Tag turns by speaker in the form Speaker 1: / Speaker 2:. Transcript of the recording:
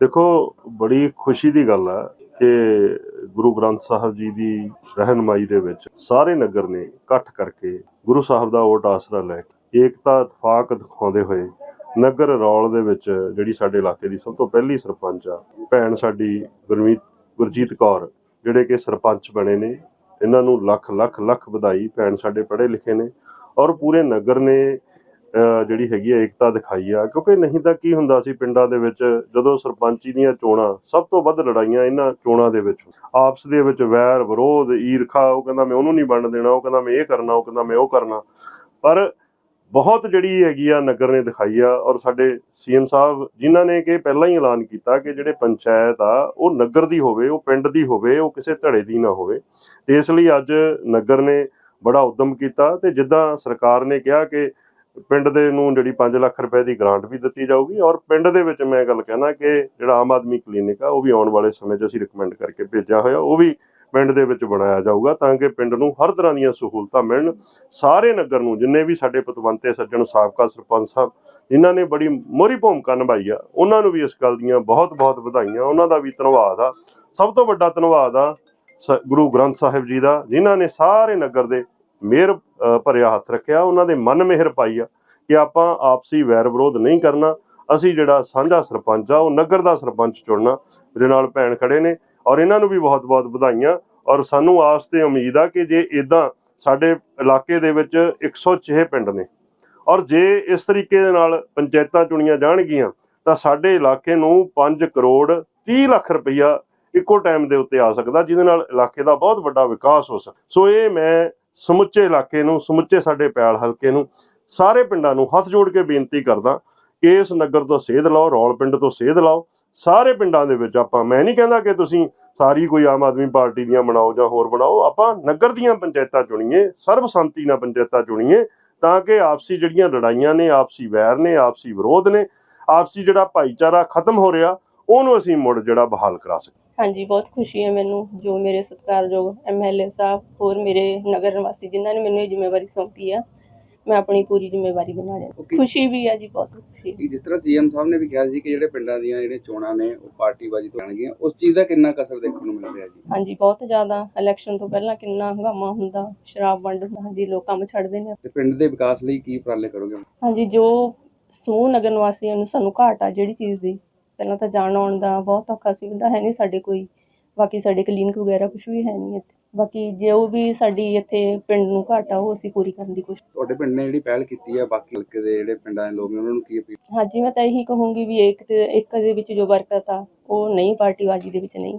Speaker 1: ਦੇਖੋ, ਬੜੀ ਖੁਸ਼ੀ ਦੀ ਗੱਲ ਆ ਕਿ ਗੁਰੂ ਗ੍ਰੰਥ ਸਾਹਿਬ ਜੀ ਦੀ ਰਹਿਨਮਾਈ ਦੇ ਵਿੱਚ ਸਾਰੇ ਨਗਰ ਨੇ ਇਕੱਠ ਕਰਕੇ ਗੁਰੂ ਸਾਹਿਬ ਦਾ ਓਟ ਆਸਰਾ ਲੈ ਕੇ ਏਕਤਾ, ਇਤਫਾਕ ਦਿਖਾਉਂਦੇ ਹੋਏ ਨਗਰ ਰੌਲ ਦੇ ਵਿੱਚ ਜਿਹੜੀ ਸਾਡੇ ਇਲਾਕੇ ਦੀ ਸਭ ਤੋਂ ਪਹਿਲੀ ਸਰਪੰਚ ਆ, ਭੈਣ ਸਾਡੀ ਗੁਰਮੀਤ, ਗੁਰਜੀਤ ਕੌਰ, ਜਿਹੜੇ ਕਿ ਸਰਪੰਚ ਬਣੇ ਨੇ, ਇਹਨਾਂ ਨੂੰ ਲੱਖ ਲੱਖ ਲੱਖ ਵਧਾਈ ਭੈਣ ਸਾਡੇ ਪੜ੍ਹੇ ਲਿਖੇ ਨੇ ਔਰ ਪੂਰੇ ਨਗਰ ਨੇ ਜਿਹੜੀ ਹੈਗੀ ਆ ਏਕਤਾ ਦਿਖਾਈ ਆ। ਕਿਉਂਕਿ ਨਹੀਂ ਤਾਂ ਕੀ ਹੁੰਦਾ ਸੀ ਪਿੰਡਾਂ ਦੇ ਵਿੱਚ, ਜਦੋਂ ਸਰਪੰਚੀ ਦੀਆਂ ਚੋਣਾਂ, ਸਭ ਤੋਂ ਵੱਧ ਲੜਾਈਆਂ ਇਹਨਾਂ ਚੋਣਾਂ ਦੇ ਵਿੱਚ। ਆਪਸ ਦੇ ਵਿੱਚ ਵੈਰ, ਵਿਰੋਧ, ਈਰਖਾ, ਉਹ ਕਹਿੰਦਾ ਮੈਂ ਉਹਨੂੰ ਨਹੀਂ ਵੰਡ ਦੇਣਾ, ਉਹ ਕਹਿੰਦਾ ਮੈਂ ਇਹ ਕਰਨਾ, ਉਹ ਕਹਿੰਦਾ ਮੈਂ ਉਹ ਕਰਨਾ। ਪਰ ਬਹੁਤ ਜਿਹੜੀ ਹੈਗੀ ਆ ਨਗਰ ਨੇ ਦਿਖਾਈ ਆ ਔਰ ਸਾਡੇ ਸੀਐਮ ਸਾਹਿਬ ਜਿਨ੍ਹਾਂ ਨੇ ਕਿ ਪਹਿਲਾਂ ਹੀ ਐਲਾਨ ਕੀਤਾ ਕਿ ਜਿਹੜੇ ਪੰਚਾਇਤ ਆ, ਉਹ ਨਗਰ ਦੀ ਹੋਵੇ, ਉਹ ਪਿੰਡ ਦੀ ਹੋਵੇ, ਉਹ ਕਿਸੇ ਧੜੇ ਦੀ ਨਾ ਹੋਵੇ। ਤੇ ਇਸ ਲਈ ਅੱਜ ਨਗਰ ਨੇ ਬੜਾ ਉਦਮ ਕੀਤਾ ਤੇ ਜਿੱਦਾਂ ਸਰਕਾਰ ਨੇ ਕਿਹਾ ਕਿ ਪਿੰਡ ਦੇ ਨੂੰ ਜਿਹੜੀ 5 ਲੱਖ ਰੁਪਏ ਦੀ ਗ੍ਰਾਂਟ ਵੀ ਦਿੱਤੀ ਜਾਊਗੀ ਔਰ ਪਿੰਡ ਦੇ ਵਿੱਚ ਮੈਂ ਗੱਲ ਕਹਿਣਾ ਕਿ ਜਿਹੜਾ ਆਮ ਆਦਮੀ ਕਲੀਨਿਕ ਆ, ਉਹ ਵੀ ਆਉਣ ਵਾਲੇ ਸਮੇਂ 'ਚ ਅਸੀਂ ਰਿਕਮੈਂਡ ਕਰਕੇ ਭੇਜਿਆ ਹੋਇਆ, ਉਹ ਵੀ ਪਿੰਡ ਦੇ ਵਿੱਚ ਬਣਾਇਆ ਜਾਊਗਾ ਤਾਂ ਕਿ ਪਿੰਡ ਨੂੰ ਹਰ ਤਰ੍ਹਾਂ ਦੀਆਂ ਸਹੂਲਤਾਂ ਮਿਲਣ। ਸਾਰੇ ਨਗਰ ਨੂੰ, ਜਿੰਨੇ ਵੀ ਸਾਡੇ ਪਤਵੰਤੇ, ਸੱਜਣ, ਸਾਬਕਾ, ਸਰਪੰਚ ਸਾਹਿਬ, ਜਿਨ੍ਹਾਂ ਨੇ ਬੜੀ ਮੋਹਰੀ ਭੂਮਿਕਾ ਨਿਭਾਈ ਆ, ਉਹਨਾਂ ਨੂੰ ਵੀ ਇਸ ਗੱਲ ਦੀਆਂ ਬਹੁਤ-ਬਹੁਤ ਵਧਾਈਆਂ, ਉਹਨਾਂ ਦਾ ਵੀ ਧੰਨਵਾਦ ਆ। ਸਭ ਤੋਂ ਵੱਡਾ ਧੰਨਵਾਦ ਆ ਸ- ਗੁਰੂ ਗ੍ਰੰਥ ਸਾਹਿਬ ਜੀ ਦਾ, ਜਿਨ੍ਹਾਂ ਨੇ ਸਾਰੇ ਨਗਰ ਦੇ ਮਿਹਰ ਭਰਿਆ ਹੱਥ ਰੱਖਿਆ, ਉਹਨਾਂ ਦੇ ਮਨ ਮਿਹਰ ਪਾਈ ਆ ਕਿ ਆਪਾਂ ਆਪਸੀ ਵੈਰ ਵਿਰੋਧ ਨਹੀਂ ਕਰਨਾ, ਅਸੀਂ ਜਿਹੜਾ ਸਾਂਝਾ ਸਰਪੰਚ ਆ, ਉਹ ਨਗਰ ਦਾ ਸਰਪੰਚ ਚੁਣਨਾ ਮੇਰੇ ਨਾਲ ਭੈਣ ਖੜੇ ਨੇ ਔਰ ਇਹਨਾਂ ਨੂੰ ਵੀ ਬਹੁਤ-ਬਹੁਤ ਵਧਾਈਆਂ ਔਰ ਸਾਨੂੰ ਆਸ ਤੇ ਉਮੀਦ ਆ ਕਿ ਜੇ ਇਦਾਂ ਸਾਡੇ ਇਲਾਕੇ ਦੇ ਵਿੱਚ 106 ਪਿੰਡ ਨੇ ਔਰ ਜੇ ਇਸ ਤਰੀਕੇ ਦੇ ਨਾਲ ਪੰਚਾਇਤਾਂ ਚੁਣੀਆਂ ਜਾਣਗੀਆਂ, ਤਾਂ ਸਾਡੇ ਇਲਾਕੇ ਨੂੰ 5 ਕਰੋੜ 30 ਲੱਖ ਰੁਪਈਆ ਇੱਕੋ ਟਾਈਮ ਦੇ ਉੱਤੇ ਆ ਸਕਦਾ, ਜਿਹਦੇ ਨਾਲ ਇਲਾਕੇ ਦਾ ਬਹੁਤ ਵੱਡਾ ਵਿਕਾਸ ਹੋ ਸਕਦਾ ਸੋ ਇਹ ਮੈਂ ਸਮੁੱਚੇ ਇਲਾਕੇ ਨੂੰ, ਸਮੁੱਚੇ ਸਾਡੇ ਪਿਆਲ ਹਲਕੇ ਨੂੰ, ਸਾਰੇ ਪਿੰਡਾਂ ਨੂੰ ਹੱਥ ਜੋੜ ਕੇ ਬੇਨਤੀ ਕਰਦਾ ਕਿ ਇਸ ਨਗਰ ਤੋਂ ਸੇਧ ਲਓ, ਰੌਲ ਪਿੰਡ ਤੋਂ ਸੇਧ ਲਓ, ਸਾਰੇ ਪਿੰਡਾਂ ਦੇ ਵਿੱਚ ਆਪਾਂ, ਮੈਂ ਨਹੀਂ ਕਹਿੰਦਾ ਕਿ ਤੁਸੀਂ ਸਾਰੀ ਕੋਈ ਆਮ ਆਦਮੀ ਪਾਰਟੀ ਦੀਆਂ ਬਣਾਓ ਜਾਂ ਹੋਰ ਬਣਾਓ, ਆਪਾਂ ਨਗਰ ਦੀਆਂ ਪੰਚਾਇਤਾਂ ਚੁਣੀਏ ਸਰਬਸੰਮਤੀ ਨਾਲ ਪੰਚਾਇਤਾਂ ਚੁਣੀਏ, ਤਾਂ ਕਿ ਆਪਸੀ ਜਿਹੜੀਆਂ ਲੜਾਈਆਂ ਨੇ, ਆਪਸੀ ਵੈਰ ਨੇ, ਆਪਸੀ ਵਿਰੋਧ ਨੇ, ਆਪਸੀ ਜਿਹੜਾ ਭਾਈਚਾਰਾ ਖਤਮ ਹੋ ਰਿਹਾ ਉਹਨੂੰ ਅਸੀਂ ਮੁੜ ਜਿਹੜਾ ਬਹਾਲ ਕਰਾ ਸਕੀਏ।
Speaker 2: ਹਾਂਜੀ ਬਹੁਤ ਖੁਸ਼ੀ ਹੈ ਮੈਨੂੰ ਜੋ ਮੇਰੇ ਸਤਿਕਾਰਯੋਗ ਐਮਐਲਏ ਸਾਹਿਬ ਹੋਰ ਮੇਰੇ ਨਗਰ ਨਿਵਾਸੀ ਜਿਨ੍ਹਾਂ ਨੇ ਮੈਨੂੰ ਇਹ ਜ਼ਿੰਮੇਵਾਰੀ ਸੌਂਪੀ ਆ ਮੈਂ ਆਪਣੀ ਪੂਰੀ ਜ਼ਿੰਮੇਵਾਰੀ ਨਿਭਾ ਰਹੀ
Speaker 3: Okay.
Speaker 2: ਖੁਸ਼ੀ ਵੀ ਹੈ ਜੀ ਬਹੁਤ ਖੁਸ਼ੀ।
Speaker 3: ਜਿਸ ਤਰ੍ਹਾਂ ਸੀਐਮ ਸਾਹਿਬ ਨੇ ਵੀ ਕਿਹਾ ਸੀ ਕਿ ਜਿਹੜੇ ਪਿੰਡਾਂ ਦੀਆਂ ਜਿਹੜੀਆਂ ਚੋਣਾਂ ਨੇ ਉਹ ਪਾਰਟੀਬਾਜ਼ੀ ਤੋਂ ਆਣਗੀਆਂ ਉਸ ਚੀਜ਼ ਦਾ ਕਿੰਨਾ ਕਸਰ ਦੇਖਣ ਨੂੰ ਮਿਲ ਰਿਹਾ ਜੀ?
Speaker 2: ਹਾਂਜੀ ਬਹੁਤ ਜ਼ਿਆਦਾ। ਇਲੈਕਸ਼ਨ ਤੋਂ ਪਹਿਲਾਂ ਕਿੰਨਾ ਹੰਗਾਮਾ ਹੁੰਦਾ ਸ਼ਰਾਬ ਵੰਡ ਹੁੰਦਾ ਹਾਂਜੀ ਲੋਕ ਕੰਮ ਛੱਡਦੇ ਨੇ।
Speaker 3: ਤੇ ਪਿੰਡ ਦੇ ਵਿਕਾਸ ਲਈ ਕੀ ਉਪਰਾਲੇ ਕਰੋਗੇ?
Speaker 2: ਹਾਂਜੀ ਜੋ ਸਮੂਹ ਨਗਰ ਨਿਵਾਸੀਆਂ ਨੂੰ ਸਾਨੂੰ ਘਾਟ ਆ ਜਿਹੜੀ ਚੀਜ਼ ਦੀ ਪਹਿਲਾਂ ਤਾਂ ਜਾਣ ਆਉਣ ਦਾ ਬਹੁਤ ਔਖਾ ਸੀ ਹੁੰਦਾ ਹੈ ਨਹੀਂ ਸਾਡੇ ਕੋਈ ਬਾਕੀ ਸਾਡੇ ਕਲੀਨਿਕ ਵਗੈਰਾ ਕੁਝ ਵੀ ਹੈ ਨਹੀਂ ਇੱਥੇ। ਬਾਕੀ ਜੋ ਵੀ ਸਾਡੀ ਇੱਥੇ ਪਿੰਡ ਨੂੰ ਘਾਟ ਉਹ ਅਸੀਂ ਪੂਰੀ ਕਰਨ ਦੀ ਕੋਸ਼ਿਸ਼
Speaker 3: ਤੁਹਾਡੇ ਪਿੰਡ ਨੇ ਜਿਹੜੀ ਪਹਿਲ ਕੀਤੀ ਹੈ ਬਾਕੀ ਹਲਕੇ ਦੇ ਜਿਹੜੇ ਪਿੰਡਾਂ ਦੇ ਲੋਕ ਨੇ ਉਹਨਾਂ ਨੂੰ ਕੀ ਅਪੀਲ?
Speaker 2: ਹਾਂਜੀ ਮੈਂ ਤਾਂ ਇਹੀ ਕਹੂੰਗੀ ਵੀ ਇੱਕ ਤੇ ਇੱਕ ਦੇ ਵਿੱਚ ਜੋ ਬਰਕਤ ਆ ਉਹ ਨਹੀਂ ਪਾਰਟੀਬਾਜ਼ੀ ਦੇ ਵਿੱਚ ਨਹੀਂ।